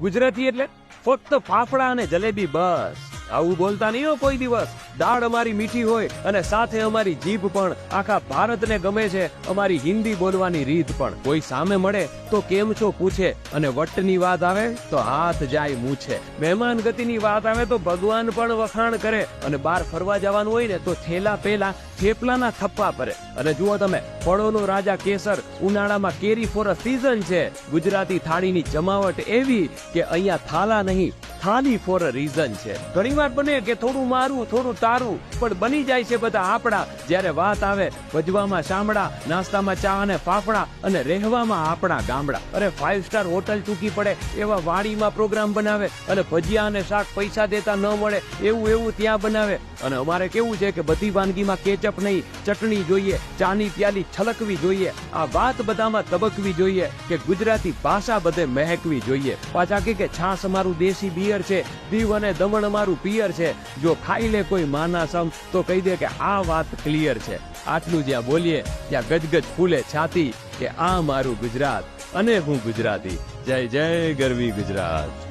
ગુજરાતી એટલે ફક્ત ફાફડા અને જલેબી બસ. આવું બોલતા નહીં હો કોઈ દિવસ. દાળ અમારી મીઠી હોય અને સાથે અમારી જીભ પણ. આખા ભારતને ગમે છે અમારી હિન્દી બોલવાની રીત પણ. કોઈ સામે મળે તો કેમ છો પૂછે અને વટની વાત આવે તો હાથ જાય મૂછે. મહેમાન ગતિની વાત આવે તો ભગવાન પણ વખાણ કરે અને બહાર ફરવા જવાનું હોય ને તો થેલા પેલા થેપલાના થપ્પા પરે. અને જુઓ તમે, ફળોનો રાજા કેસર ઉનાળામાં કેરી ફોર અ સીઝન છે. ગુજરાતી થાળીની જમાવટ એવી કે અહીંયા થાલા નહીં થાલી ફોર અ રીઝન છે. ઘણી વાર બને કે થોડું મારું, થોડું તારું, પણ બની જાય છે બધા આપણા. જ્યારે વાત આવે, ભજવામાં શામળા નાસ્તામાં ચા અને ફાફડા અને રહેવામાં આપણા ગામડા. અરે ફાઇવ સ્ટાર હોટલ ચૂકી પડે, એવા વાડીમાં પ્રોગ્રામ બનાવે અને ભજીયા અને શાક પૈસા દેતા ન મળે, એવું એવું ત્યાં બનાવે. અને અમારે કેવું છે કે બધી વાનગીમાં કેચઅપ નહીં, ચટણી જોઈએ, ચાની પ્યાલી છલકવી જોઈએ. આ વાત બધામાં તબકવી જોઈએ કે ગુજરાતી ભાષા બધે મહેકવી જોઈએ. પાછા કે છાસ અમારું દેશી બિયર છે. દીવ અને દમણ અમારું પિયર છે. જો ખાઈ લે કોઈ માના સમ તો કહી દે કે આ વાત ક્લિયર છે. આટલું જ્યાં બોલીએ, ત્યાં ગજગજ ફૂલે છાતી કે આ મારું ગુજરાત. અને હું ગુજરાતી. જય જય ગરવી ગુજરાત.